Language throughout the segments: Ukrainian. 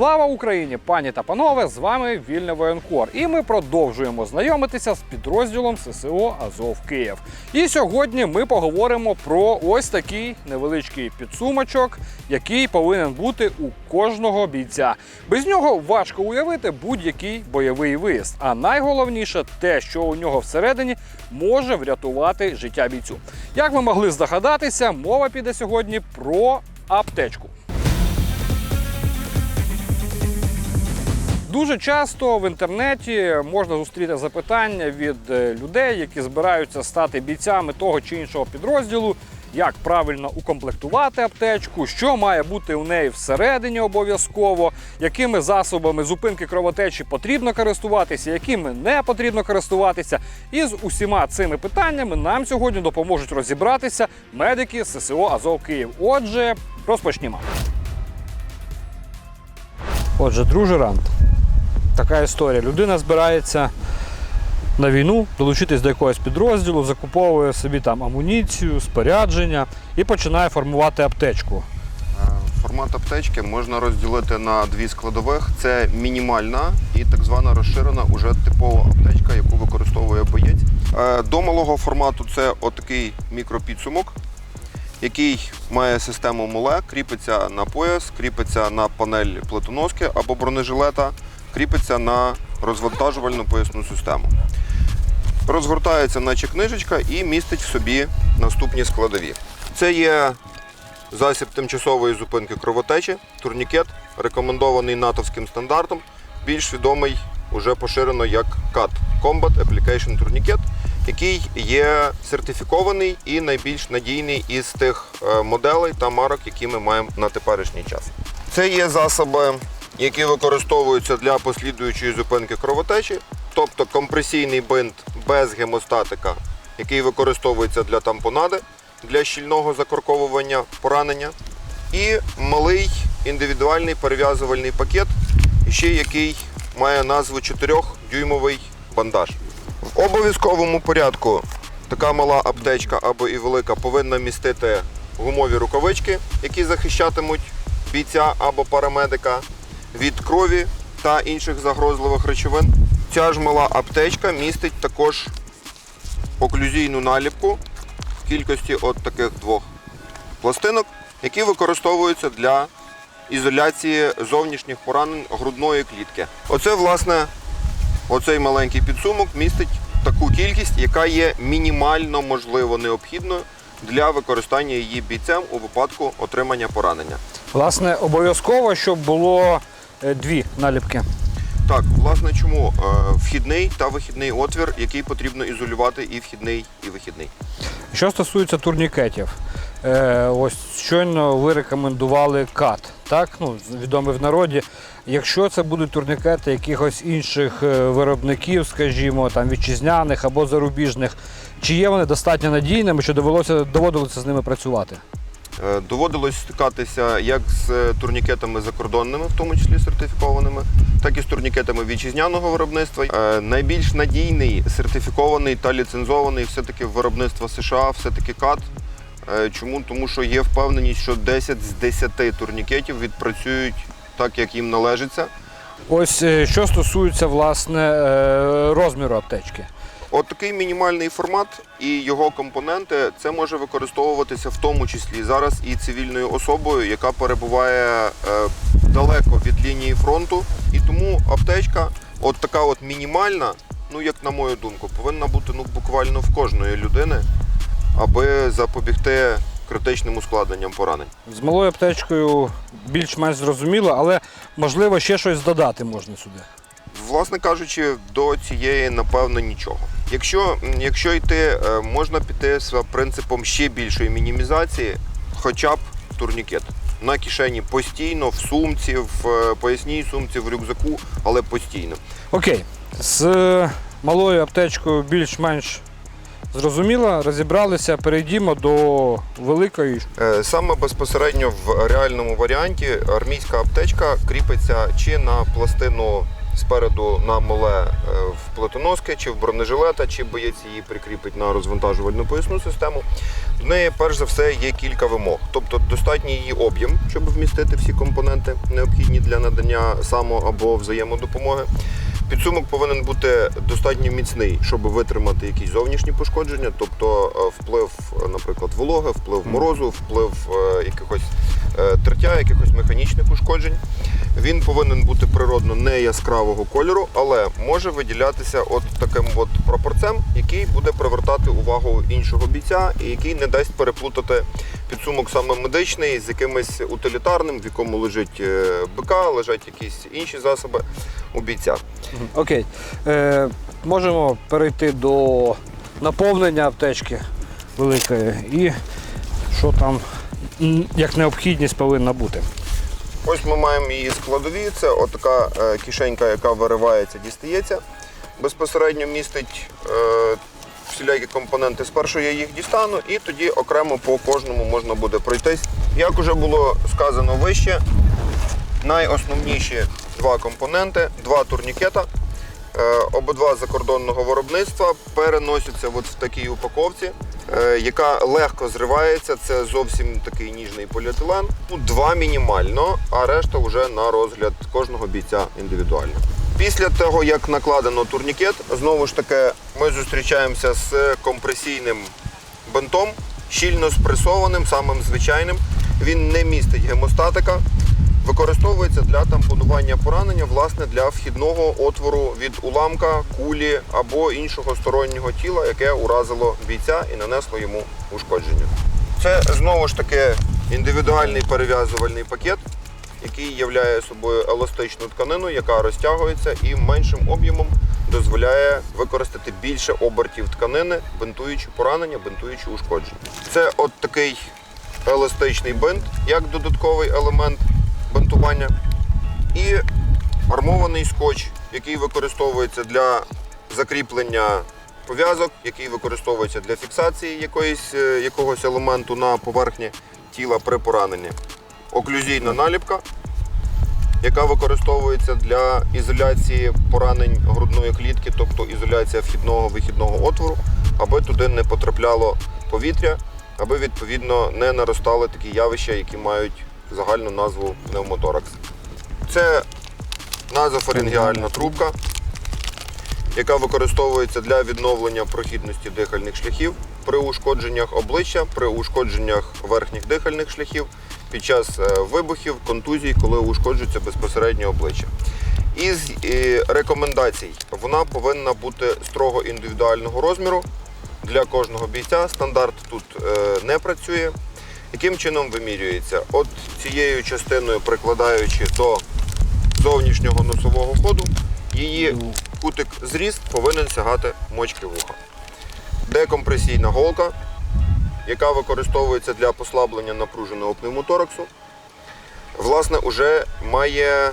Слава Україні, пані та панове! З вами Вільне Воєнкор. І ми продовжуємо знайомитися з підрозділом ССО Азов Київ. І сьогодні ми поговоримо про ось такий невеличкий підсумочок, який повинен бути у кожного бійця. Без нього важко уявити будь-який бойовий виїзд. А найголовніше те, що у нього всередині може врятувати життя бійцю. Як ви могли здогадатися, мова піде сьогодні про аптечку. Дуже часто в інтернеті можна зустріти запитання від е, людей, які збираються стати бійцями того чи іншого підрозділу, як правильно укомплектувати аптечку, що має бути у неї всередині обов'язково, якими засобами зупинки кровотечі потрібно користуватися, якими не потрібно користуватися. І з усіма цими питаннями нам сьогодні допоможуть розібратися медики ССО Азов Київ. Отже, розпочнімо. Отже, друже Рант, така історія. Людина збирається на війну, долучитись до якогось підрозділу, закуповує собі там амуніцію, спорядження і починає формувати аптечку. Е, Формат аптечки можна розділити на дві складових: це мінімальна і так звана розширена, уже типова аптечка, яку використовує боєць. Е, До малого формату це отакий мікропідсумок, який має систему муле, кріпиться на пояс, кріпиться на панель плитоноски або бронежилета, кріпиться на розвантажувальну поясну систему. Розгортається, наче книжечка, і містить в собі наступні складові. Це є засіб тимчасової зупинки кровотечі, турнікет, рекомендований натовським стандартом, більш відомий уже поширено як CAT – Combat Application Tourniquet, який є сертифікований і найбільш надійний із тих е, моделей та марок, які ми маємо на теперішній час. Це є засоби, які використовуються для послідуючої зупинки кровотечі, тобто компресійний бинт без гемостатика, який використовується для тампонади, для щільного закорковування поранення, і малий індивідуальний перев'язувальний пакет, ще який має назву 4-дюймовий бандаж. В обов'язковому порядку така мала аптечка або і велика повинна містити гумові рукавички, які захищатимуть бійця або парамедика від крові та інших загрозливих речовин. Ця ж мала аптечка містить також оклюзійну наліпку в кількості от таких двох пластинок, які використовуються для ізоляції зовнішніх поранень грудної клітки. Оце, власне, оцей маленький підсумок містить таку кількість, яка є мінімально можливо необхідною для використання її бійцем у випадку отримання поранення. Власне, обов'язково, щоб було дві наліпки. Так, власне, чому Е, вхідний та вихідний отвір, який потрібно ізолювати і вхідний, і вихідний. Що стосується турнікетів, е, ось щойно ви рекомендували кат, так? Ну, відомий в народі. Якщо це будуть турнікети якихось інших е, виробників, скажімо, там вітчизняних або зарубіжних, чи є вони достатньо надійними, що довелося доводилося з ними працювати? Е, Доводилось стикатися як з е, турнікетами закордонними, в тому числі сертифікованими, так і з турнікетами вітчизняного виробництва. Е, Найбільш надійний, сертифікований та ліцензований все-таки виробництво США, все-таки КАТ. Чому? Тому що є впевненість, що 10 з 10 турнікетів відпрацюють так, як їм належиться. Ось що стосується власне розміру аптечки. От такий мінімальний формат і його компоненти це може використовуватися в тому числі зараз і цивільною особою, яка перебуває е, далеко від лінії фронту. І тому аптечка, от така от мінімальна, ну як на мою думку, повинна бути ну буквально в кожної людини, аби запобігти критичним ускладненням поранень. З малою аптечкою більш-менш зрозуміло, але можливо ще щось додати можна сюди. Власне кажучи, до цієї напевно нічого. Якщо, якщо йти, е, можна піти за принципом ще більшої мінімізації, хоча б турнікет. На кишені постійно, в сумці, в е, поясній сумці, в рюкзаку, але постійно. Окей, з е, малою аптечкою більш-менш зрозуміло, розібралися, перейдімо до великої. Саме безпосередньо в реальному варіанті армійська аптечка кріпиться чи на пластину спереду на моле е, в плитоноски чи в бронежилета, чи боєць її прикріпить на розвантажувальну поясну систему. В неї, перш за все, є кілька вимог. Тобто достатній її об'єм, щоб вмістити всі компоненти, необхідні для надання само або взаємодопомоги. Підсумок повинен бути достатньо міцний, щоб витримати якісь зовнішні пошкодження, тобто е, вплив, наприклад, вологи, вплив морозу, вплив е, якихось тертя, якихось механічних ушкоджень. Він повинен бути природно не яскравого кольору, але може виділятися от таким от прапорцем, який буде привертати увагу іншого бійця і який не дасть переплутати підсумок саме медичний з якимось утилітарним, в якому лежить е, БК, лежать якісь інші засоби у бійця. Окей. Е, можемо перейти до наповнення аптечки великої і що там як необхідність повинна бути. Ось ми маємо її складові. Це отака е, кишенька, яка виривається, дістається. Безпосередньо містить е, всілякі компоненти. Спершу я їх дістану, і тоді окремо по кожному можна буде пройтись. Як уже було сказано вище, найосновніші два компоненти, два турнікета. Е, Обидва закордонного виробництва переносяться от в такій упаковці, е, яка легко зривається. Це зовсім такий ніжний поліетилен. Ну, Два мінімально, а решта вже на розгляд кожного бійця індивідуально. Після того, як накладено турнікет, знову ж таки ми зустрічаємося з компресійним бинтом, щільно спресованим, самим звичайним. Він не містить гемостатика. Використовується для тампонування поранення власне для вхідного отвору від уламка, кулі або іншого стороннього тіла, яке уразило бійця і нанесло йому ушкодження. Це знову ж таки індивідуальний перев'язувальний пакет, який являє собою еластичну тканину, яка розтягується і меншим об'ємом дозволяє використати більше обертів тканини, бинтуючи поранення, бинтуючи ушкодження. Це от такий еластичний бинт, як додатковий елемент бинтування, і армований скотч, який використовується для закріплення пов'язок, який використовується для фіксації якоїсь, е, якогось елементу на поверхні тіла при пораненні. Оклюзійна наліпка, яка використовується для ізоляції поранень грудної клітки, тобто ізоляція вхідного вихідного отвору, аби туди не потрапляло повітря, аби відповідно не наростали такі явища, які мають загальну назву пневмоторакс. Це назофарингіальна трубка, яка використовується для відновлення прохідності дихальних шляхів при ушкодженнях обличчя, при ушкодженнях верхніх дихальних шляхів під час е, вибухів, контузій, коли ушкоджується безпосередньо обличчя. Із е, рекомендацій вона повинна бути строго індивідуального розміру для кожного бійця. Стандарт тут е, не працює. Яким чином вимірюється? От цією частиною, прикладаючи до зовнішнього носового ходу, її кутик зріз повинен сягати мочки вуха. Декомпресійна голка, яка використовується для послаблення напруженого пневмотораксу, власне, уже має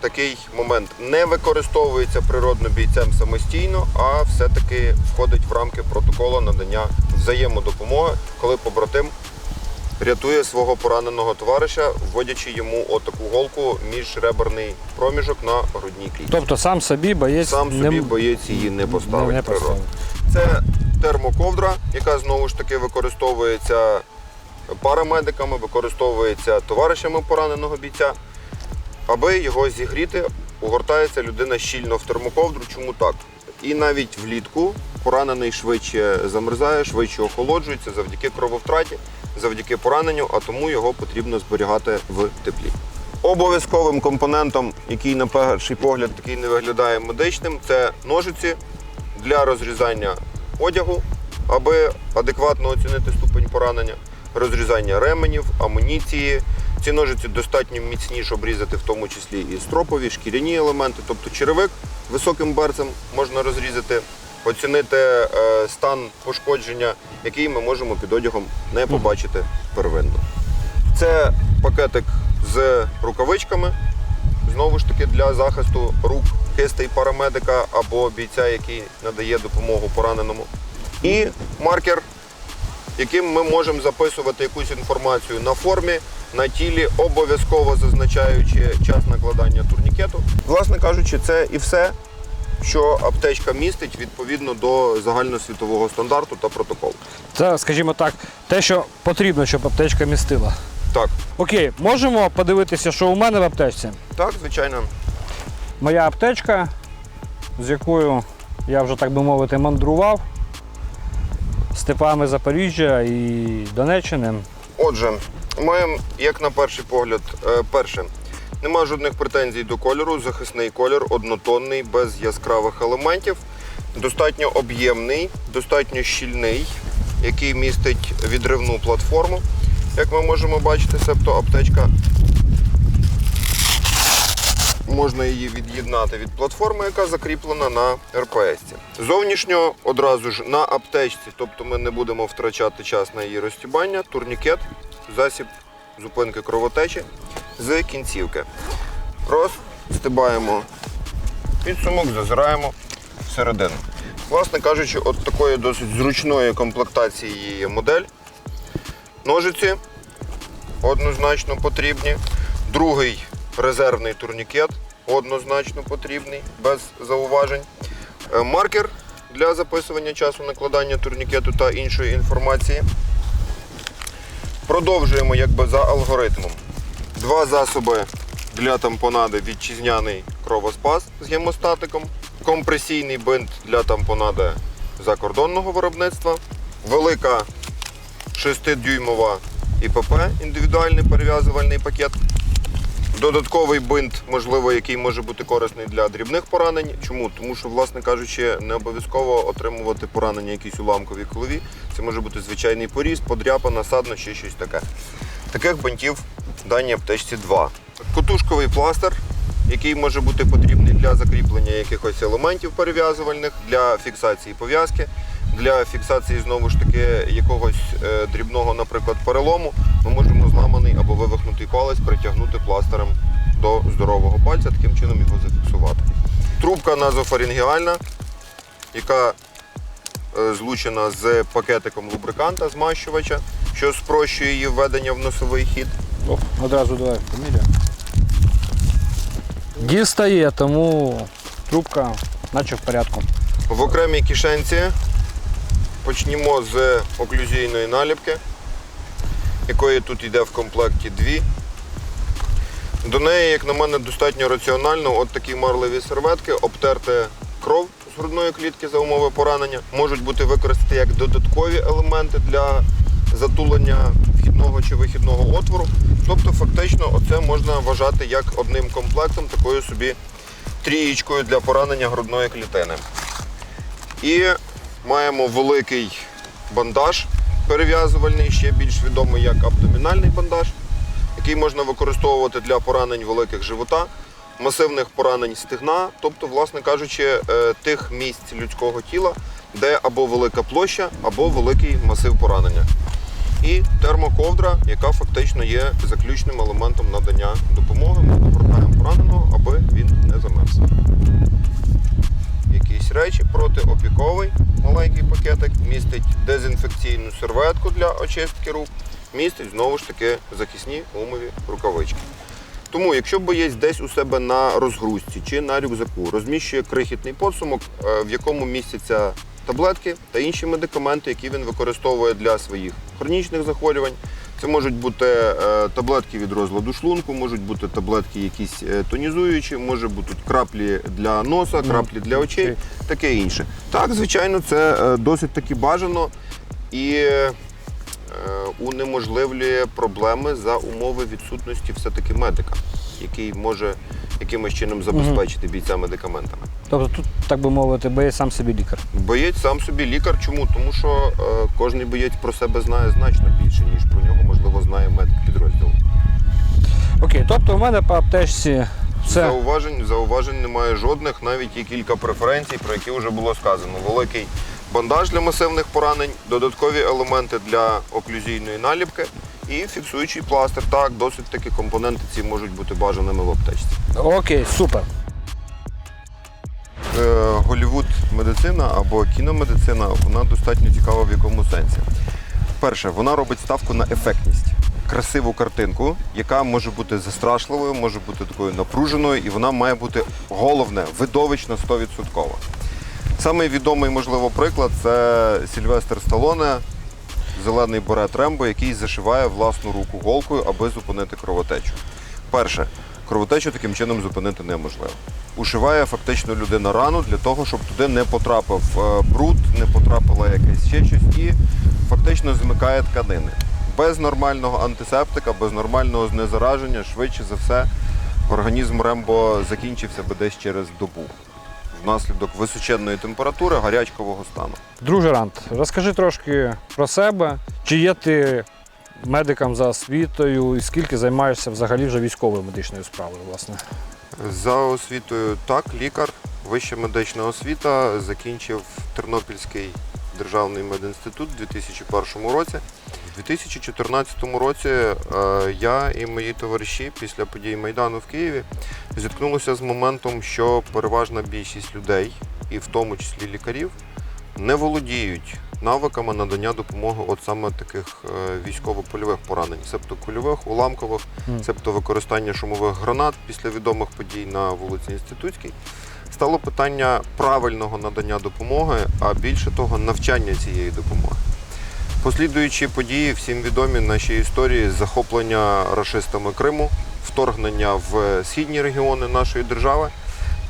такий момент. Не використовується природно бійцем самостійно, а все-таки входить в рамки протоколу надання взаємодопомоги, коли побратим рятує свого пораненого товариша, вводячи йому отаку голку між реберний проміжок на грудній клітці. Тобто сам собі боєць Сам собі не, боєць її не поставить. не, поставить. Це термоковдра, яка знову ж таки використовується парамедиками, використовується товаришами пораненого бійця. Аби його зігріти, угортається людина щільно в термоковдру. Чому так? І навіть влітку поранений швидше замерзає, швидше охолоджується завдяки крововтраті, завдяки пораненню, а тому його потрібно зберігати в теплі. Обов'язковим компонентом, який на перший погляд такий не виглядає медичним, це ножиці для розрізання одягу, аби адекватно оцінити ступень поранення, розрізання ременів, амуніції. Ці ножиці достатньо міцні, щоб різати в тому числі і стропові, шкіряні елементи, тобто черевик високим берцем можна розрізати, оцінити е, стан пошкодження, який ми можемо під одягом не побачити первинно. Це пакетик з рукавичками, знову ж таки для захисту рук кистей парамедика або бійця, який надає допомогу пораненому. І маркер, яким ми можемо записувати якусь інформацію на формі, на тілі, обов'язково зазначаючи час накладання турнікету. Власне кажучи, це і все, що аптечка містить відповідно до загальносвітового стандарту та протоколу. Це, скажімо так, те, що потрібно, щоб аптечка містила. Так, Окей, можемо подивитися, що у мене в аптечці. так, звичайно. Моя аптечка, з якою я вже, так би мовити, мандрував степами Запоріжжя і Донеччини. Отже, маємо, як на перший погляд, е, перше, нема жодних претензій до кольору, захисний колір, однотонний, без яскравих елементів, достатньо об'ємний, достатньо щільний, який містить відривну платформу. Як ми можемо бачити, себто аптечка можна її від'єднати від платформи, яка закріплена на РПС. Зовнішньо одразу ж на аптечці, тобто ми не будемо втрачати час на її розтібання, турнікет, засіб зупинки кровотечі з кінцівки. Розстибаємо підсумок, зазираємо всередину. Власне кажучи, от такої досить зручної комплектації є модель. Ножиці однозначно потрібні. Другий резервний турнікет однозначно потрібний, без зауважень. Е, Маркер для записування часу накладання турнікету та іншої інформації. Продовжуємо якби за алгоритмом. Два засоби для тампонади вітчизняний кровоспас з гемостатиком, компресійний бинт для тампонади закордонного виробництва, велика 6-дюймова ІПП, індивідуальний перев'язувальний пакет. Додатковий бинт, можливо, який може бути корисний для дрібних поранень. Чому? Тому що, власне кажучи, не обов'язково отримувати поранення якісь уламкові голові. Це може бути звичайний поріз, подряпа, насадно, ще щось таке. Таких бинтів в даній аптечці два. Котушковий пластир, який може бути потрібний для закріплення якихось елементів перев'язувальних, для фіксації пов'язки, для фіксації знову ж таки якогось е, дрібного, наприклад, перелому. Ми можемо зламаний або вивихнутий палець притягнути пластирем до здорового пальця, таким чином його зафіксувати. Трубка назофарингіальна, яка злучена з пакетиком лубриканта, змащувача, що спрощує її введення в носовий хід. О, одразу давай фамілія. Дістає, тому трубка наче в порядку. В окремій кишенці почнімо з оклюзійної наліпки, якої тут йде в комплекті дві. До неї, як на мене, достатньо раціонально от такі марливі серветки, обтерти кров з грудної клітки за умови поранення, можуть бути використані як додаткові елементи для затулення вхідного чи вихідного отвору. Тобто, фактично, оце можна вважати як одним комплектом, такою собі трієчкою для поранення грудної клітини. І маємо великий бандаж перев'язувальний, ще більш відомий як абдомінальний бандаж, який можна використовувати для поранень великих живота, масивних поранень стегна, тобто, власне кажучи, е, тих місць людського тіла, де або велика площа, або великий масив поранення. І термоковдра, яка фактично є заключним елементом надання допомоги. Ми обертаємо пораненого, аби він не замерз якісь речі, протиопіковий маленький пакетик, містить дезінфекційну серветку для очистки рук, містить знову ж таки захисні гумові рукавички. Тому, якщо боєць десь у себе на розгрузці чи на рюкзаку розміщує крихітний подсумок, е, в якому містяться таблетки та інші медикаменти, які він використовує для своїх хронічних захворювань. Це можуть бути е, таблетки від розладу шлунку, можуть бути таблетки якісь е, тонізуючі, може бути краплі для носа, краплі для очей, таке інше. Так, звичайно, це досить таки бажано і унеможливлює проблеми за умови відсутності все-таки медика, який може якимось чином забезпечити бійця медикаментами. Тобто тут, так би мовити, боєць сам собі лікар. Боєць сам собі лікар. Чому? Тому що е, кожен боєць про себе знає значно більше, ніж про нього, можливо, знає медик підрозділу. Окей, тобто у мене по аптечці все. Зауважень, зауважень немає жодних, навіть є кілька преференцій, про які вже було сказано. Великий бандаж для масивних поранень, додаткові елементи для оклюзійної наліпки і фіксуючий пластир. Так, досить таки компоненти ці можуть бути бажаними в аптечці. Окей, супер. Е, Голівуд медицина або кіномедицина, вона достатньо цікава в якому сенсі. Перше, вона робить ставку на ефектність. Красиву картинку, яка може бути застрашливою, може бути такою напруженою, і вона має бути головне, видовищна 100%. Самий відомий, можливо, приклад це Сільвестр Сталоне, зелений борет Рембо, який зашиває власну руку голкою, аби зупинити кровотечу. Перше, кровотечу таким чином зупинити неможливо. Ушиває фактично людина рану для того, щоб туди не потрапив е, бруд, не потрапила якесь ще щось і фактично змикає тканини. Без нормального антисептика, без нормального знезараження, швидше за все, організм Рембо закінчився би десь через добу внаслідок височенної температури гарячкового стану. Друже Рант, розкажи трошки про себе. Чи є ти медиком за освітою і скільки займаєшся взагалі вже військовою медичною справою, власне? За освітою так, лікар, вища медична освіта, закінчив Тернопільський державний медінститут у 2001 році. У 2014 році е, я і мої товариші після подій Майдану в Києві зіткнулися з моментом, що переважна більшість людей, і в тому числі лікарів, не володіють навиками надання допомоги от саме таких е, військово-польових поранень, септокульових, уламкових, Мгм. себто використання шумових гранат після відомих подій на вулиці Інститутській. Стало питання правильного надання допомоги, а більше того, навчання цієї допомоги. Послідуючі події, всім відомі наші історії захоплення рашистами Криму, вторгнення в східні регіони нашої держави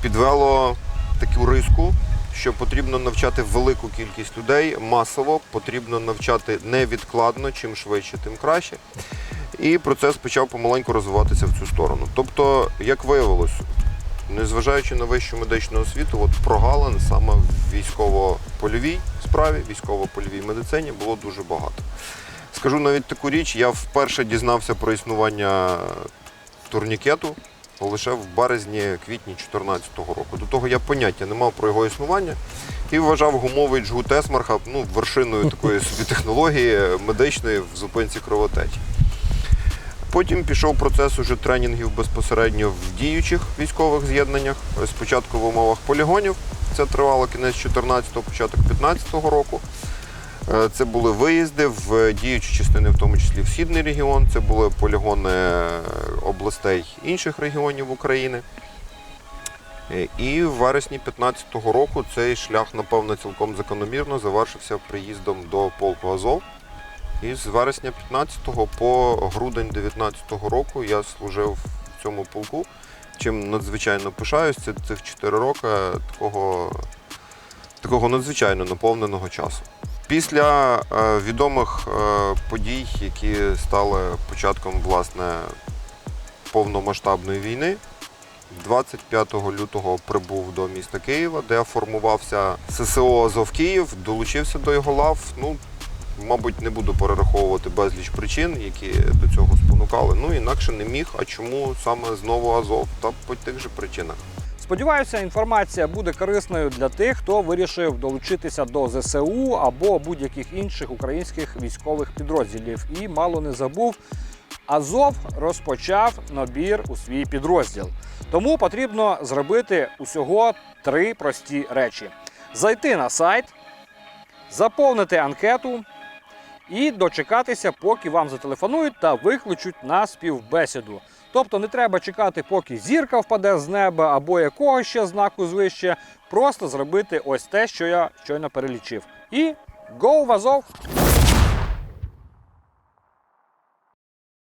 підвело таку риску, що потрібно навчати велику кількість людей масово, потрібно навчати невідкладно, чим швидше, тим краще. І процес почав помаленьку розвиватися в цю сторону. Тобто, як виявилось, незважаючи на вищу медичну освіту, от прогалин саме в військово-польовій справі, військово-польовій медицині було дуже багато. Скажу навіть таку річ, я вперше дізнався про існування турнікету лише в березні-квітні 2014 року. До того я поняття не мав про його існування і вважав гумовий джгут Есмарха ну, вершиною такої собі технології медичної в зупинці кровотечі. Потім пішов процес уже тренінгів безпосередньо в діючих військових з'єднаннях. Спочатку в умовах полігонів. Це тривало кінець 14-го, початок 15-го року. Е, Це були виїзди в діючі частини, в тому числі в Східний регіон. Це були полігони е, областей інших регіонів України. Е, І в вересні 15-го року цей шлях, напевно, цілком закономірно завершився приїздом до полку Азов. І з вересня 15 по грудень 19 року я служив в цьому полку, чим надзвичайно пишаюсь. Це цих 4 роки такого, такого надзвичайно наповненого часу. Після е, відомих е, подій, які стали початком власне повномасштабної війни, 25 лютого прибув до міста Києва, де формувався ССО Азов Київ, долучився до його лав. Ну, мабуть, не буду перераховувати безліч причин, які до цього спонукали. Ну, інакше не міг. А чому саме знову Азов? Та по тих же причинах. Сподіваюся, інформація буде корисною для тих, хто вирішив долучитися до ЗСУ або будь-яких інших українських військових підрозділів. І мало не забув, Азов розпочав набір у свій підрозділ. Тому потрібно зробити усього три прості речі: зайти на сайт, заповнити анкету і дочекатися, поки вам зателефонують та викличуть на співбесіду. Тобто не треба чекати, поки зірка впаде з неба або якогось ще знаку звище. Просто зробити ось те, що я щойно перелічив. І go в Азов!